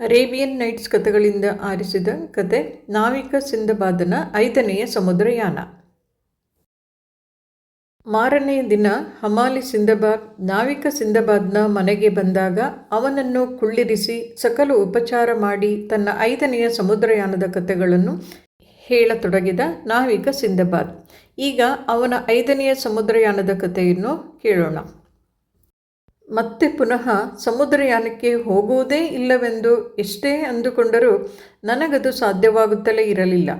Arabian knights ಕಥೆಗಳಿಂದ ಆರಿಸಿದ ಕತೆ ನಾವಿಕ ಸಿಂಧಬಾದನ ಐದನೆಯ ಸಮುದ್ರಯಾನ. ಮಾರನೆಯ ದಿನ ಹಮಾಲಿ ಸಿಂಧಬಾದ್ ನಾವಿಕ ಸಿಂಧಬಾದ್ನ ಮನೆಗೆ ಬಂದಾಗ ಅವನನ್ನು ಕುಳ್ಳಿರಿಸಿ ಸಕಲ ಉಪಚಾರ ಮಾಡಿ ತನ್ನ ಐದನೆಯ ಸಮುದ್ರಯಾನದ ಕಥೆಗಳನ್ನು ಹೇಳತೊಡಗಿದ ನಾವಿಕ ಸಿಂಧಬಾದ್. ಈಗ ಅವನ ಐದನೆಯ ಸಮುದ್ರಯಾನದ ಕಥೆಯನ್ನು ಕೇಳೋಣ. ಮತ್ತೆ ಪುನಃ ಸಮುದ್ರಯಾನಕ್ಕೆ ಹೋಗುವುದೇ ಇಲ್ಲವೆಂದು ಎಷ್ಟೇ ಅಂದುಕೊಂಡರೂ ನನಗದು ಸಾಧ್ಯವಾಗುತ್ತಲೇ ಇರಲಿಲ್ಲ.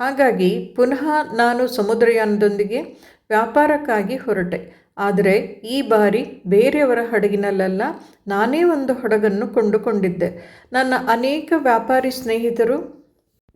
ಹಾಗಾಗಿ ಪುನಃ ನಾನು ಸಮುದ್ರಯಾನದೊಂದಿಗೆ ವ್ಯಾಪಾರಕ್ಕಾಗಿ ಹೊರಟೆ. ಆದರೆ ಈ ಬಾರಿ ಬೇರೆಯವರ ಹಡಗಿನಲ್ಲೆಲ್ಲ, ನಾನೇ ಒಂದು ಹಡಗನ್ನು ಕೊಂಡುಕೊಂಡಿದ್ದೆ. ನನ್ನ ಅನೇಕ ವ್ಯಾಪಾರಿ ಸ್ನೇಹಿತರು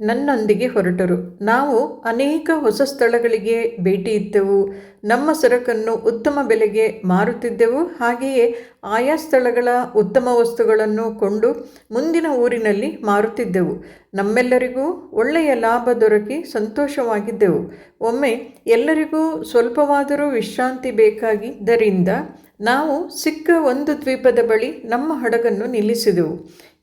ನನ್ನೊಂದಿಗೆ ಹೊರಟರು. ನಾವು ಅನೇಕ ಹೊಸ ಸ್ಥಳಗಳಿಗೆ ಭೇಟಿ ಇದ್ದೆವು. ನಮ್ಮ ಸರಕನ್ನು ಉತ್ತಮ ಬೆಲೆಗೆ ಮಾರುತ್ತಿದ್ದೆವು. ಹಾಗೆಯೇ ಆಯಾ ಸ್ಥಳಗಳ ಉತ್ತಮ ವಸ್ತುಗಳನ್ನು ಕೊಂಡು ಮುಂದಿನ ಊರಿನಲ್ಲಿ ಮಾರುತ್ತಿದ್ದೆವು. ನಮ್ಮೆಲ್ಲರಿಗೂ ಒಳ್ಳೆಯ ಲಾಭ ದೊರಕಿ ಸಂತೋಷವಾಗಿದ್ದೆವು. ಒಮ್ಮೆ ಎಲ್ಲರಿಗೂ ಸ್ವಲ್ಪವಾದರೂ ವಿಶ್ರಾಂತಿ ಬೇಕಾಗಿದ್ದರಿಂದ ನಾವು ಸಿಕ್ಕ ಒಂದು ದ್ವೀಪದ ಬಳಿ ನಮ್ಮ ಹಡಗನ್ನು ನಿಲ್ಲಿಸಿದೆವು.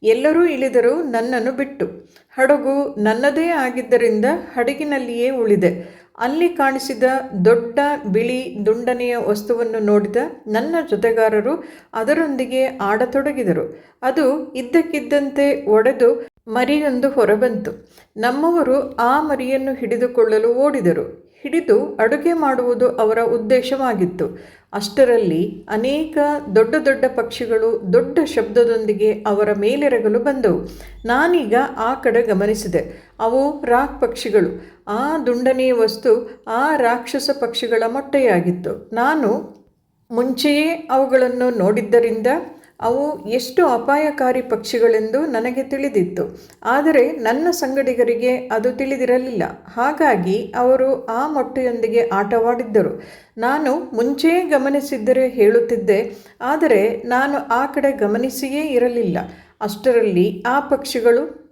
ಎಲ್ಲರೂ ಇಳಿದರು ನನ್ನನ್ನು ಬಿಟ್ಟು. ಹಡಗು ನನ್ನದೇ ಆಗಿದ್ದರಿಂದ ಹಡಗಿನಲ್ಲಿಯೇ ಉಳಿದೆ. ಅಲ್ಲಿ ಕಾಣಿಸಿದ ದೊಡ್ಡ ಬಿಳಿ ದುಂಡನೆಯ ವಸ್ತುವನ್ನು ನೋಡಿದ ನನ್ನ ಜೊತೆಗಾರರು ಅದರೊಂದಿಗೆ ಆಡತೊಡಗಿದರು. ಅದು ಇದ್ದಕ್ಕಿದ್ದಂತೆ ಒಡೆದು ಮರಿಯೊಂದು ಹೊರಬಂತು. ನಮ್ಮವರು ಆ ಮರಿಯನ್ನು ಹಿಡಿದುಕೊಳ್ಳಲು ಓಡಿದರು. ಹಿಡಿದು ಅಡುಗೆ ಮಾಡುವುದು ಅವರ ಉದ್ದೇಶವಾಗಿತ್ತು. ಅಷ್ಟರಲ್ಲಿ ಅನೇಕ ದೊಡ್ಡ ದೊಡ್ಡ ಪಕ್ಷಿಗಳು ದೊಡ್ಡ ಶಬ್ದದೊಂದಿಗೆ ಅವರ ಮೇಲೆರಗಲು ಬಂದವು. ನಾನೀಗ ಆ ಕಡೆ ಗಮನಿಸಿದೆ. ಅವು ರಾಕ್ ಪಕ್ಷಿಗಳು. ಆ ದುಂಡನೆಯ ವಸ್ತು ಆ ರಾಕ್ಷಸ ಪಕ್ಷಿಗಳ ಮೊಟ್ಟೆಯಾಗಿತ್ತು. ನಾನು ಮುಂಚೆಯೇ ಅವುಗಳನ್ನು ನೋಡಿದ್ದರಿಂದ ಅವು ಎಷ್ಟು ಅಪಾಯಕಾರಿ ಪಕ್ಷಿಗಳೆಂದು ನನಗೆ ತಿಳಿದಿತ್ತು. ಆದರೆ ನನ್ನ ಸಂಗಡಿಗರಿಗೆ ಅದು ತಿಳಿದಿರಲಿಲ್ಲ. ಹಾಗಾಗಿ ಅವರು ಆ ಮೊಟ್ಟೆಯೊಂದಿಗೆ ಆಟವಾಡಿದ್ದರು. ನಾನು ಮುಂಚೆಯೇ ಗಮನಿಸಿದ್ದರೆ ಹೇಳುತ್ತಿದ್ದೆ. ಆದರೆ ನಾನು ಆ ಕಡೆ ಗಮನಿಸಿಯೇ ಇರಲಿಲ್ಲ. ಅಷ್ಟರಲ್ಲಿ ಆ ಪಕ್ಷಿಗಳು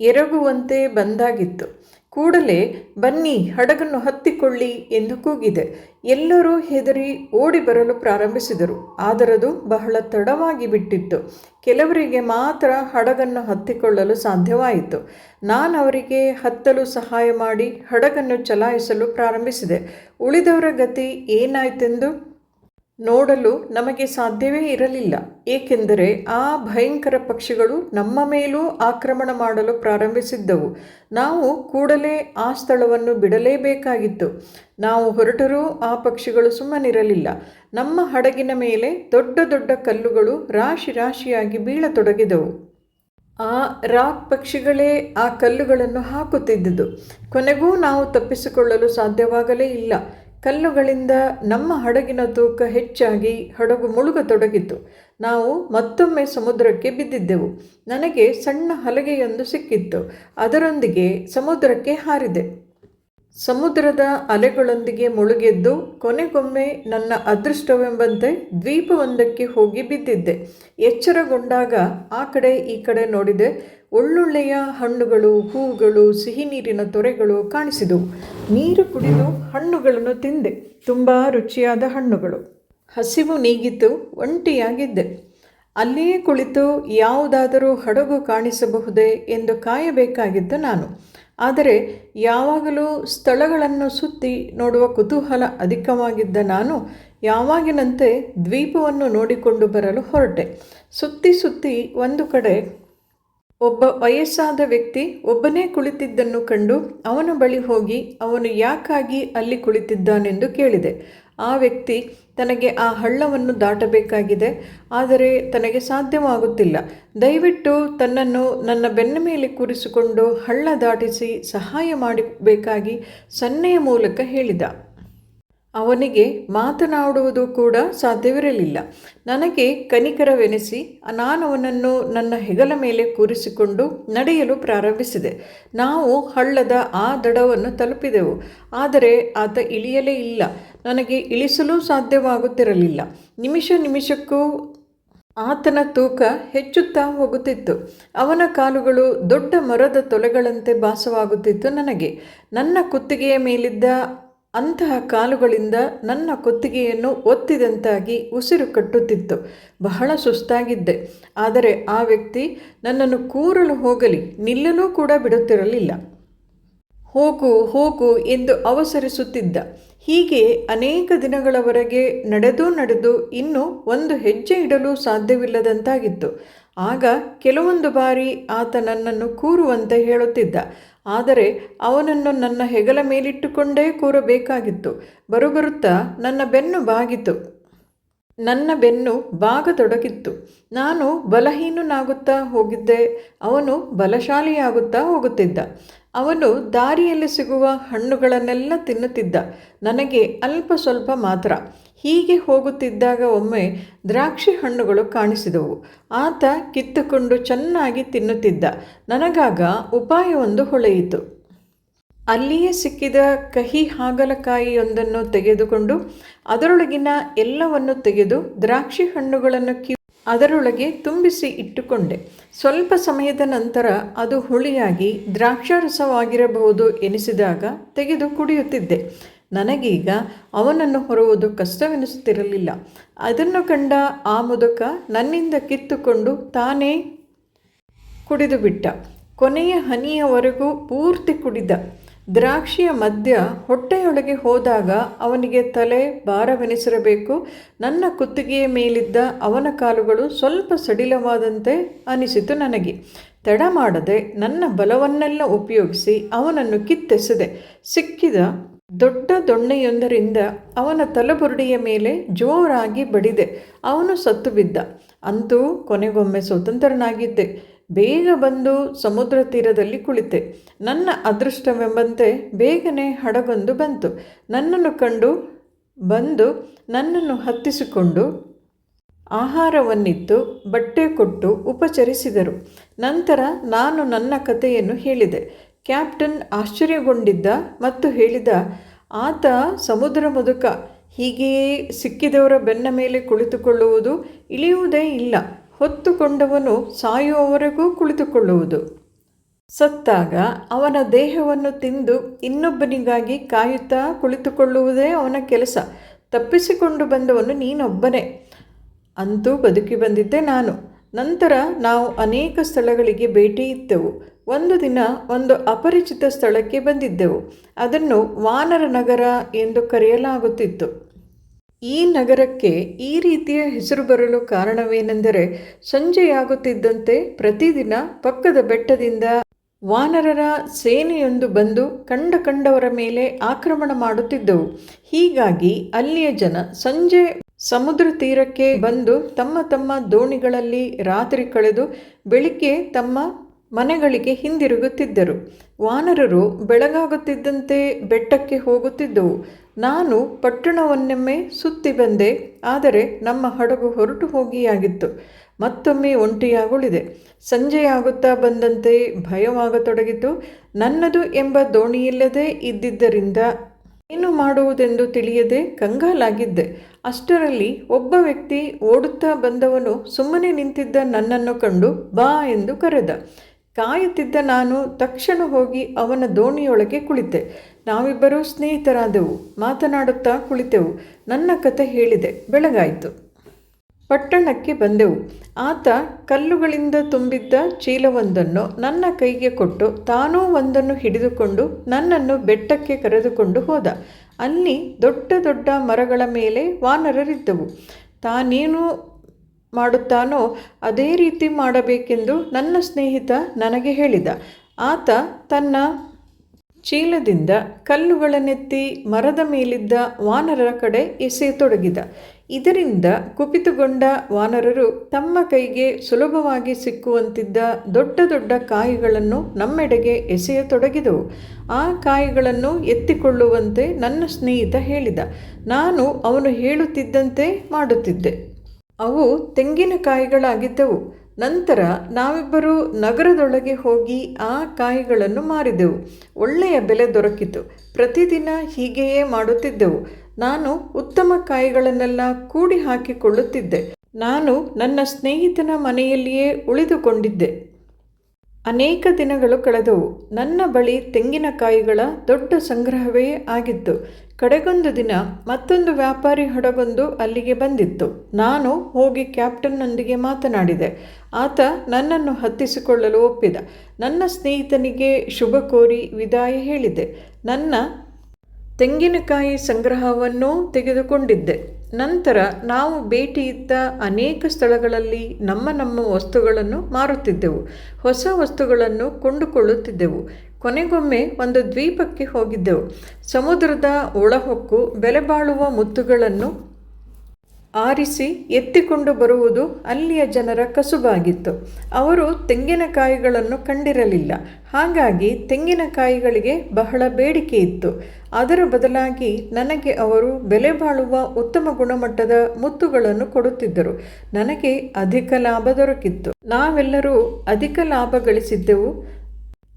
ಎರಗುವಂತೆ ಬಂದಾಗಿತ್ತು. ಕೂಡಲೇ ಬನ್ನಿ, ಹಡಗನ್ನು ಹತ್ತಿಕೊಳ್ಳಿ ಎಂದು ಕೂಗಿದೆ. ಎಲ್ಲರೂ ಹೆದರಿ ಓಡಿ ಬರಲು ಪ್ರಾರಂಭಿಸಿದರು. ಆದರದು ಬಹಳ ತಡವಾಗಿ ಬಿಟ್ಟಿತ್ತು. ಕೆಲವರಿಗೆ ಮಾತ್ರ ಹಡಗನ್ನು ಹತ್ತಿಕೊಳ್ಳಲು ಸಾಧ್ಯವಾಯಿತು. ನಾನು ಅವರಿಗೆ ಹತ್ತಲು ಸಹಾಯ ಮಾಡಿ ಹಡಗನ್ನು ಚಲಾಯಿಸಲು ಪ್ರಾರಂಭಿಸಿದೆ. ಉಳಿದವರ ಗತಿ ಏನಾಯ್ತೆಂದು? ನೋಡಲು ನಮಗೆ ಸಾಧ್ಯವೇ ಇರಲಿಲ್ಲ. ಏಕೆಂದರೆ ಆ ಭಯಂಕರ ಪಕ್ಷಿಗಳು ನಮ್ಮ ಮೇಲೂ ಆಕ್ರಮಣ ಮಾಡಲು ಪ್ರಾರಂಭಿಸಿದ್ದವು. ನಾವು ಕೂಡಲೇ ಆ ಸ್ಥಳವನ್ನು ಬಿಡಲೇಬೇಕಾಗಿತ್ತು. ನಾವು ಹೊರಟರೂ ಆ ಪಕ್ಷಿಗಳು ಸುಮ್ಮನಿರಲಿಲ್ಲ. ನಮ್ಮ ಹಡಗಿನ ಮೇಲೆ ದೊಡ್ಡ ದೊಡ್ಡ ಕಲ್ಲುಗಳು ರಾಶಿ ರಾಶಿಯಾಗಿ ಬೀಳತೊಡಗಿದವು. ಆ ರಾಕ್ ಪಕ್ಷಿಗಳೇ ಆ ಕಲ್ಲುಗಳನ್ನು ಹಾಕುತ್ತಿದ್ದುದು. ಕೊನೆಗೂ ನಾವು ತಪ್ಪಿಸಿಕೊಳ್ಳಲು ಸಾಧ್ಯವಾಗಲೇ ಇಲ್ಲ. ಕಲ್ಲುಗಳಿಂದ ನಮ್ಮ ಹಡಗಿನ ತೂಕ ಹೆಚ್ಚಾಗಿ ಹಡಗು ಮುಳುಗತೊಡಗಿತು. ನಾವು ಮತ್ತೊಮ್ಮೆ ಸಮುದ್ರಕ್ಕೆ ಬಿದ್ದಿದ್ದೆವು. ನನಗೆ ಸಣ್ಣ ಹಲಗೆಯೊಂದು ಸಿಕ್ಕಿತ್ತು. ಅದರೊಂದಿಗೆ ಸಮುದ್ರಕ್ಕೆ ಹಾರಿದೆ. ಸಮುದ್ರದ ಅಲೆಗಳೊಂದಿಗೆ ಮುಳುಗೆದ್ದು ಕೊನೆಗೊಮ್ಮೆ ನನ್ನ ಅದೃಷ್ಟವೆಂಬಂತೆ ದ್ವೀಪವೊಂದಕ್ಕೆ ಹೋಗಿ ಬಿದ್ದಿದ್ದೆ. ಎಚ್ಚರಗೊಂಡಾಗ ಆ ಕಡೆ ಈ ಕಡೆ ನೋಡಿದೆ. ಒಳ್ಳೊಳ್ಳೆಯ ಹಣ್ಣುಗಳು ಹೂವುಗಳು ಸಿಹಿ ನೀರಿನ ತೊರೆಗಳು ಕಾಣಿಸಿದವು ನೀರು ಕುಡಿದು ಹಣ್ಣುಗಳನ್ನು ತಿಂದೆ. ತುಂಬ ರುಚಿಯಾದ ಹಣ್ಣುಗಳು. ಹಸಿವು ನೀಗಿತು, ಒಂಟಿಯಾಗಿದ್ದೆ. ಅಲ್ಲಿಯೇ ಕುಳಿತು ಯಾವುದಾದರೂ ಹಡಗು ಕಾಣಿಸಬಹುದೇ ಎಂದು ಕಾಯಬೇಕಾಗಿದ್ದ ನಾನು. ಆದರೆ ಯಾವಾಗಲೂ ಸ್ಥಳಗಳನ್ನು ಸುತ್ತಿ ನೋಡುವ ಕುತೂಹಲ ಅಧಿಕವಾಗಿದ್ದ ನಾನು ಯಾವಾಗಿನಂತೆ ದ್ವೀಪವನ್ನು ನೋಡಿಕೊಂಡು ಬರಲು ಹೊರಟೆ. ಸುತ್ತಿ ಸುತ್ತಿ ಒಂದು ಕಡೆ ಒಬ್ಬ ವಯಸ್ಸಾದ ವ್ಯಕ್ತಿ ಒಬ್ಬನೇ ಕುಳಿತಿದ್ದನ್ನು ಕಂಡು ಅವನ ಬಳಿ ಹೋಗಿ ಅವನು ಯಾಕಾಗಿ ಅಲ್ಲಿ ಕುಳಿತಿದ್ದಾನೆಂದು ಕೇಳಿದೆ. ಆ ವ್ಯಕ್ತಿ ತನಗೆ ಆ ಹಳ್ಳವನ್ನು ದಾಟಬೇಕಾಗಿದೆ, ಆದರೆ ತನಗೆ ಸಾಧ್ಯವಾಗುತ್ತಿಲ್ಲ. ದಯವಿಟ್ಟು ತನ್ನನ್ನು ನನ್ನ ಬೆನ್ನ ಮೇಲೆ ಕೂರಿಸಿಕೊಂಡು ಹಳ್ಳ ದಾಟಿಸಿ ಸಹಾಯ ಮಾಡಬೇಕಾಗಿ ಸನ್ನೆಯ ಮೂಲಕ ಹೇಳಿದ. ಅವನಿಗೆ ಮಾತನಾಡುವುದು ಕೂಡ ಸಾಧ್ಯವಿರಲಿಲ್ಲ. ನನಗೆ ಕನಿಕರವೆನಿಸಿ ನಾನು ಅವನನ್ನು ನನ್ನ ಹೆಗಲ ಮೇಲೆ ಕೂರಿಸಿಕೊಂಡು ನಡೆಯಲು ಪ್ರಾರಂಭಿಸಿದೆ. ನಾವು ಹಳ್ಳದ ಆ ದಡವನ್ನು ತಲುಪಿದೆವು, ಆದರೆ ಆತ ಇಳಿಯಲೇ ಇಲ್ಲ. ನನಗೆ ಇಳಿಸಲು ಸಾಧ್ಯವಾಗುತ್ತಿರಲಿಲ್ಲ. ನಿಮಿಷ ನಿಮಿಷಕ್ಕೂ ಆತನ ತೂಕ ಹೆಚ್ಚುತ್ತಾ ಹೋಗುತ್ತಿತ್ತು. ಅವನ ಕಾಲುಗಳು ದೊಡ್ಡ ಮರದ ತೊಲೆಗಳಂತೆ ಭಾಸವಾಗುತ್ತಿತ್ತು ನನಗೆ. ನನ್ನ ಕುತ್ತಿಗೆಯ ಮೇಲಿದ್ದ ಅಂತಹ ಕಾಲುಗಳಿಂದ ನನ್ನ ಕುತ್ತಿಗೆಯನ್ನು ಒತ್ತಿದಂತಾಗಿ ಉಸಿರು ಕಟ್ಟುತ್ತಿತ್ತು. ಬಹಳ ಸುಸ್ತಾಗಿದ್ದೆ. ಆದರೆ ಆ ವ್ಯಕ್ತಿ ನನ್ನನ್ನು ಕೂರಲು ಹೋಗಲಿ ನಿಲ್ಲಲೂ ಕೂಡ ಬಿಡುತ್ತಿರಲಿಲ್ಲ. ಹೋಗು ಹೋಗು ಎಂದು ಅವಸರಿಸುತ್ತಿದ್ದ. ಹೀಗೆ ಅನೇಕ ದಿನಗಳವರೆಗೆ ನಡೆದು ನಡೆದು ಇನ್ನೂ ಒಂದು ಹೆಜ್ಜೆ ಇಡಲು ಸಾಧ್ಯವಿಲ್ಲದಂತಾಗಿತ್ತು. ಆಗ ಕೆಲವೊಂದು ಬಾರಿ ಆತ ನನ್ನನ್ನು ಕೂರುವಂತೆ ಹೇಳುತ್ತಿದ್ದ. ಆದರೆ ಅವನನ್ನು ನನ್ನ ಹೆಗಲ ಮೇಲಿಟ್ಟುಕೊಂಡೇ ಕೂರಬೇಕಾಗಿತ್ತು. ಬರುಬರುತ್ತಾ ನನ್ನ ಬೆನ್ನು ಬಾಗಿತು. ನನ್ನ ಬೆನ್ನು ಬಾಗತೊಡಗಿತ್ತು. ನಾನು ಬಲಹೀನನಾಗುತ್ತಾ ಹೋಗಿದ್ದೆ. ಅವನು ಬಲಶಾಲಿಯಾಗುತ್ತಾ ಹೋಗುತ್ತಿದ್ದ. ಅವನು ದಾರಿಯಲ್ಲಿ ಸಿಗುವ ಹಣ್ಣುಗಳನ್ನೆಲ್ಲ ತಿನ್ನುತ್ತಿದ್ದ. ನನಗೆ ಅಲ್ಪ ಸ್ವಲ್ಪ ಮಾತ್ರ. ಹೀಗೆ ಹೋಗುತ್ತಿದ್ದಾಗ ಒಮ್ಮೆ ದ್ರಾಕ್ಷಿ ಹಣ್ಣುಗಳು ಕಾಣಿಸಿದವು. ಆತ ಕಿತ್ತುಕೊಂಡು ಚೆನ್ನಾಗಿ ತಿನ್ನುತ್ತಿದ್ದ. ನನಗಾಗ ಉಪಾಯವೊಂದು ಹೊಳೆಯಿತು. ಅಲ್ಲಿಯೇ ಸಿಕ್ಕಿದ ಕಹಿ ಹಾಗಲಕಾಯಿಯೊಂದನ್ನು ತೆಗೆದುಕೊಂಡು ಅದರೊಳಗಿನ ಎಲ್ಲವನ್ನು ತೆಗೆದು ದ್ರಾಕ್ಷಿ ಹಣ್ಣುಗಳನ್ನು ಕಿ ಅದರೊಳಗೆ ತುಂಬಿಸಿ ಇಟ್ಟುಕೊಂಡೆ. ಸ್ವಲ್ಪ ಸಮಯದ ನಂತರ ಅದು ಹುಳಿಯಾಗಿ ದ್ರಾಕ್ಷಾರಸವಾಗಿರಬಹುದು ಎನಿಸಿದಾಗ ತೆಗೆದು ಕುಡಿಯುತ್ತಿದ್ದೆ. ನನಗೀಗ ಅವನನ್ನು ಹೊರುವುದು ಕಷ್ಟವೆನಿಸುತ್ತಿರಲಿಲ್ಲ. ಅದನ್ನು ಕಂಡ ಆ ಮುದುಕ ನನ್ನಿಂದ ಕಿತ್ತುಕೊಂಡು ತಾನೇ ಕುಡಿದು ಬಿಟ್ಟ ಕೊನೆಯ ಹನಿಯವರೆಗೂ ಪೂರ್ತಿ ಕುಡಿದ. ದ್ರಾಕ್ಷಿಯ ಮಧ್ಯ ಹೊಟ್ಟೆಯೊಳಗೆ ಹೋದಾಗ ಅವನಿಗೆ ತಲೆ ಭಾರವೆನಿಸಿರಬೇಕು. ನನ್ನ ಕುತ್ತಿಗೆಯ ಮೇಲಿದ್ದ ಅವನ ಕಾಲುಗಳು ಸ್ವಲ್ಪ ಸಡಿಲವಾದಂತೆ ಅನಿಸಿತು ನನಗೆ. ತಡ ಮಾಡದೆ ನನ್ನ ಬಲವನ್ನೆಲ್ಲ ಉಪಯೋಗಿಸಿ ಅವನನ್ನು ಕಿತ್ತೆಸೆದೆ. ಸಿಕ್ಕಿದ ದೊಡ್ಡ ದೊಣ್ಣೆಯೊಂದರಿಂದ ಅವನ ತಲೆಬುರುಡಿಯ ಮೇಲೆ ಜೋರಾಗಿ ಬಡಿದೆ. ಅವನು ಸತ್ತು ಬಿದ್ದ. ಅಂತೂ ಕೊನೆಗೊಮ್ಮೆ ಸ್ವತಂತ್ರನಾಗಿದ್ದೆ. ಬೇಗ ಬಂದು ಸಮುದ್ರ ತೀರದಲ್ಲಿ ಕುಳಿತೆ. ನನ್ನ ಅದೃಷ್ಟವೆಂಬಂತೆ ಬೇಗನೆ ಹಡಗೊಂದು ಬಂತು. ನನ್ನನ್ನು ಕಂಡು, ಬಂದು ನನ್ನನ್ನು ಹತ್ತಿಸಿಕೊಂಡು ಆಹಾರವನ್ನಿತ್ತು, ಬಟ್ಟೆ ಕೊಟ್ಟು ಉಪಚರಿಸಿದರು. ನಂತರ ನಾನು ನನ್ನ ಕಥೆಯನ್ನು ಹೇಳಿದೆ. ಕ್ಯಾಪ್ಟನ್ ಆಶ್ಚರ್ಯಗೊಂಡಿದ್ದ ಮತ್ತು ಹೇಳಿದ, ಆತ ಸಮುದ್ರ ಮುದುಕ. ಹೀಗೆಯೇ ಸಿಕ್ಕಿದವರ ಬೆನ್ನ ಮೇಲೆ ಕುಳಿತುಕೊಳ್ಳುವುದು ಇಳಿಯುವುದೇ ಇಲ್ಲ. ಹೊತ್ತುಕೊಂಡವನು ಸಾಯುವವರೆಗೂ ಕುಳಿತುಕೊಳ್ಳುವುದು. ಸತ್ತಾಗ ಅವನ ದೇಹವನ್ನು ತಿಂದು ಇನ್ನೊಬ್ಬನಿಗಾಗಿ ಕಾಯುತ್ತಾ ಕುಳಿತುಕೊಳ್ಳುವುದೇ ಅವನ ಕೆಲಸ. ತಪ್ಪಿಸಿಕೊಂಡು ಬಂದವನು ನೀನೊಬ್ಬನೇ. ಅಂತೂ ಬದುಕಿ ಬಂದಿದ್ದೆ ನಾನು. ನಂತರ ನಾವು ಅನೇಕ ಸ್ಥಳಗಳಿಗೆ ಭೇಟಿ ಇದ್ದೆವು. ಒಂದು ದಿನ ಒಂದು ಅಪರಿಚಿತ ಸ್ಥಳಕ್ಕೆ ಬಂದಿದ್ದೆವು. ಅದನ್ನು ವಾನರ ನಗರ ಎಂದು ಕರೆಯಲಾಗುತ್ತಿತ್ತು. ಈ ನಗರಕ್ಕೆ ಈ ರೀತಿಯ ಹೆಸರು ಬರಲು ಕಾರಣವೇನೆಂದರೆ ಸಂಜೆಯಾಗುತ್ತಿದ್ದಂತೆ ಪ್ರತಿದಿನ ಪಕ್ಕದ ಬೆಟ್ಟದಿಂದ ವಾನರರ ಸೇನೆಯೊಂದು ಬಂದು ಕಂಡ ಕಂಡವರ ಮೇಲೆ ಆಕ್ರಮಣ ಮಾಡುತ್ತಿದ್ದವು. ಹೀಗಾಗಿ ಅಲ್ಲಿಯ ಜನ ಸಂಜೆ ಸಮುದ್ರ ತೀರಕ್ಕೆ ಬಂದು ತಮ್ಮ ತಮ್ಮ ದೋಣಿಗಳಲ್ಲಿ ರಾತ್ರಿ ಕಳೆದು ಬೆಳಿಗ್ಗೆ ತಮ್ಮ ಮನೆಗಳಿಗೆ ಹಿಂದಿರುಗುತ್ತಿದ್ದರು. ವಾನರರು ಬೆಳಗಾಗುತ್ತಿದ್ದಂತೆ ಬೆಟ್ಟಕ್ಕೆ ಹೋಗುತ್ತಿದ್ದವು. ನಾನು ಪಟ್ಟಣವನ್ನೊಮ್ಮೆ ಸುತ್ತಿ ಬಂದೆ, ಆದರೆ ನಮ್ಮ ಹಡಗು ಹೊರಟು ಹೋಗಿಯಾಗಿತ್ತು. ಮತ್ತೊಮ್ಮೆ ಒಂಟಿಯಾಗುಳಿದೆ. ಸಂಜೆಯಾಗುತ್ತಾ ಬಂದಂತೆ ಭಯವಾಗತೊಡಗಿತು. ನನ್ನದು ಎಂಬ ದೋಣಿಯಿಲ್ಲದೆ ಇದ್ದಿದ್ದರಿಂದ ಏನು ಮಾಡುವುದೆಂದು ತಿಳಿಯದೆ ಕಂಗಾಲಾಗಿದ್ದೆ. ಅಷ್ಟರಲ್ಲಿ ಒಬ್ಬ ವ್ಯಕ್ತಿ ಓಡುತ್ತಾ ಬಂದವನು ಸುಮ್ಮನೆ ನಿಂತಿದ್ದ ನನ್ನನ್ನು ಕಂಡು ಬಾ ಎಂದು ಕರೆದ. ಕಾಯುತ್ತಿದ್ದ ನಾನು ತಕ್ಷಣ ಹೋಗಿ ಅವನ ದೋಣಿಯೊಳಗೆ ಕುಳಿತೆ. ನಾವಿಬ್ಬರೂ ಸ್ನೇಹಿತರಾದೆವು. ಮಾತನಾಡುತ್ತಾ ಕುಳಿತೆವು. ನನ್ನ ಕತೆ ಹೇಳಿದೆ. ಬೆಳಗಾಯಿತು. ಪಟ್ಟಣಕ್ಕೆ ಬಂದೆವು. ಆತ ಕಲ್ಲುಗಳಿಂದ ತುಂಬಿದ್ದ ಚೀಲವೊಂದನ್ನು ನನ್ನ ಕೈಗೆ ಕೊಟ್ಟು ತಾನೂ ಒಂದನ್ನು ಹಿಡಿದುಕೊಂಡು ನನ್ನನ್ನು ಬೆಟ್ಟಕ್ಕೆ ಕರೆದುಕೊಂಡು ಹೋದ. ಅಲ್ಲಿ ದೊಡ್ಡ ದೊಡ್ಡ ಮರಗಳ ಮೇಲೆ ವಾನರರಿದ್ದವು. ತಾನೇನು ಮಾಡುತ್ತಾನೋ ಅದೇ ರೀತಿ ಮಾಡಬೇಕೆಂದು ನನ್ನ ಸ್ನೇಹಿತ ನನಗೆ ಹೇಳಿದ. ಆತ ತನ್ನ ಚೀಲದಿಂದ ಕಲ್ಲುಗಳನ್ನೆತ್ತಿ ಮರದ ಮೇಲಿದ್ದ ವಾನರರ ಕಡೆ ಎಸೆಯತೊಡಗಿದ. ಇದರಿಂದ ಕುಪಿತುಗೊಂಡ ವಾನರರು ತಮ್ಮ ಕೈಗೆ ಸುಲಭವಾಗಿ ಸಿಕ್ಕುವಂತಿದ್ದ ದೊಡ್ಡ ದೊಡ್ಡ ಕಾಯಿಗಳನ್ನು ನಮ್ಮೆಡೆಗೆ ಎಸೆಯತೊಡಗಿದವು. ಆ ಕಾಯಿಗಳನ್ನು ಎತ್ತಿಕೊಳ್ಳುವಂತೆ ನನ್ನ ಸ್ನೇಹಿತ ಹೇಳಿದ. ನಾನು ಅವನು ಹೇಳುತ್ತಿದ್ದಂತೆ ಮಾಡುತ್ತಿದ್ದೆ. ಅವು ತೆಂಗಿನಕಾಯಿಗಳಾಗಿದ್ದವು ನಂತರ ನಾವಿಬ್ಬರು ನಗರದೊಳಗೆ ಹೋಗಿ ಆ ಕಾಯಿಗಳನ್ನು ಮಾರಿದೆವು. ಒಳ್ಳೆಯ ಬೆಲೆ ದೊರಕಿತು. ಪ್ರತಿದಿನ ಹೀಗೆಯೇ ಮಾಡುತ್ತಿದ್ದೆವು. ನಾನು ಉತ್ತಮ ಕಾಯಿಗಳನ್ನೆಲ್ಲ ಕೂಡಿ ಹಾಕಿಕೊಳ್ಳುತ್ತಿದ್ದೆ ನಾನು ನನ್ನ ಸ್ನೇಹಿತನ ಮನೆಯಲ್ಲಿಯೇ ಉಳಿದುಕೊಂಡಿದ್ದೆ. ಅನೇಕ ದಿನಗಳು ಕಳೆದವು ನನ್ನ ಬಳಿ ತೆಂಗಿನಕಾಯಿಗಳ ದೊಡ್ಡ ಸಂಗ್ರಹವೇ ಆಗಿತ್ತು. ಕಡೆಗೊಂದು ದಿನ ಮತ್ತೊಂದು ವ್ಯಾಪಾರಿ ಹಡಗೊಂದು ಅಲ್ಲಿಗೆ ಬಂದಿತ್ತು. ನಾನು ಹೋಗಿ ಕ್ಯಾಪ್ಟನ್ನೊಂದಿಗೆ ಮಾತನಾಡಿದೆ. ಆತ ನನ್ನನ್ನು ಹತ್ತಿಸಿಕೊಳ್ಳಲು ಒಪ್ಪಿದ. ನನ್ನ ಸ್ನೇಹಿತನಿಗೆ ಶುಭ ಕೋರಿ ವಿದಾಯ ಹೇಳಿದೆ. ನನ್ನ ತೆಂಗಿನಕಾಯಿ ಸಂಗ್ರಹವನ್ನೂ ತೆಗೆದುಕೊಂಡಿದ್ದೆ. ನಂತರ ನಾವು ಭೇಟಿ ಇದ್ದ ಅನೇಕ ಸ್ಥಳಗಳಲ್ಲಿ ನಮ್ಮ ನಮ್ಮ ವಸ್ತುಗಳನ್ನು ಮಾರುತ್ತಿದ್ದೆವು. ಹೊಸ ವಸ್ತುಗಳನ್ನು ಕೊಂಡುಕೊಳ್ಳುತ್ತಿದ್ದೆವು. ಕೊನೆಗೊಮ್ಮೆ ಒಂದು ದ್ವೀಪಕ್ಕೆ ಹೋಗಿದ್ದೆವು. ಸಮುದ್ರದ ಒಳಹೊಕ್ಕು ಬೆಲೆಬಾಳುವ ಮುತ್ತುಗಳನ್ನು ಆರಿಸಿ ಎತ್ತಿಕೊಂಡು ಬರುವುದು ಅಲ್ಲಿಯ ಜನರ ಕಸುಬಾಗಿತ್ತು. ಅವರು ತೆಂಗಿನಕಾಯಿಗಳನ್ನು ಕಂಡಿರಲಿಲ್ಲ. ಹಾಗಾಗಿ ತೆಂಗಿನಕಾಯಿಗಳಿಗೆ ಬಹಳ ಬೇಡಿಕೆ ಇತ್ತು. ಅದರ ಬದಲಾಗಿ ನನಗೆ ಅವರು ಬೆಲೆ ಬಾಳುವ ಉತ್ತಮ ಗುಣಮಟ್ಟದ ಮುತ್ತುಗಳನ್ನು ಕೊಡುತ್ತಿದ್ದರು. ನನಗೆ ಅಧಿಕ ಲಾಭ ದೊರಕಿತ್ತು. ನಾವೆಲ್ಲರೂ ಅಧಿಕ ಲಾಭ ಗಳಿಸಿದ್ದೆವು.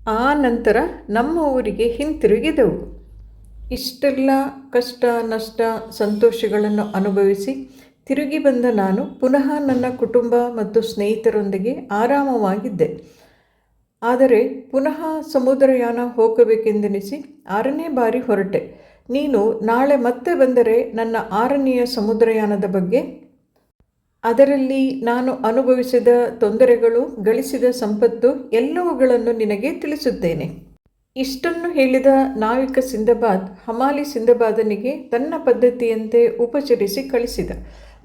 ಆ ನಂತರ ನಮ್ಮ ಊರಿಗೆ ಹಿಂತಿರುಗಿದೆವು. ಇಷ್ಟೆಲ್ಲ ಕಷ್ಟ, ನಷ್ಟ, ಸಂತೋಷಗಳನ್ನು ಅನುಭವಿಸಿ ತಿರುಗಿ ಬಂದ ನಾನು ಪುನಃ ನನ್ನ ಕುಟುಂಬ ಮತ್ತು ಸ್ನೇಹಿತರೊಂದಿಗೆ ಆರಾಮವಾಗಿದ್ದೆ. ಆದರೆ ಪುನಃ ಸಮುದ್ರಯಾನ ಹೋಗಬೇಕೆಂದೆನಿಸಿ ಆರನೇ ಬಾರಿ ಹೊರಟೆ. ನೀನು ನಾಳೆ ಮತ್ತೆ ಬಂದರೆ ನನ್ನ ಆರನೆಯ ಸಮುದ್ರಯಾನದ ಬಗ್ಗೆ? ಅದರಲ್ಲಿ ನಾನು ಅನುಭವಿಸಿದ ತೊಂದರೆಗಳು, ಗಳಿಸಿದ ಸಂಪತ್ತು ಎಲ್ಲವುಗಳನ್ನು ನಿನಗೆ ತಿಳಿಸುತ್ತೇನೆ. ಇಷ್ಟನ್ನು ಹೇಳಿದ ನಾವಿಕ ಸಿಂಧಬಾದ್ ಹಮಾಲಿ ಸಿಂಧಬಾದನಿಗೆ ತನ್ನ ಪದ್ಧತಿಯಂತೆ ಉಪಚರಿಸಿ ಕಳಿಸಿದ.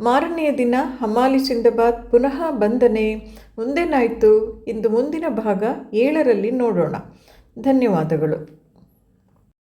ಮಾರನೆಯ ದಿನ ಹಮಾಲಿ ಸಿಂದಬಾದ್ ಪುನಃ ಬಂದನೆ. ಮುಂದೇನಾಯಿತು? ಇಂದು ಮುಂದಿನ ಭಾಗ ಏಳರಲ್ಲಿ ನೋಡೋಣ. ಧನ್ಯವಾದಗಳು.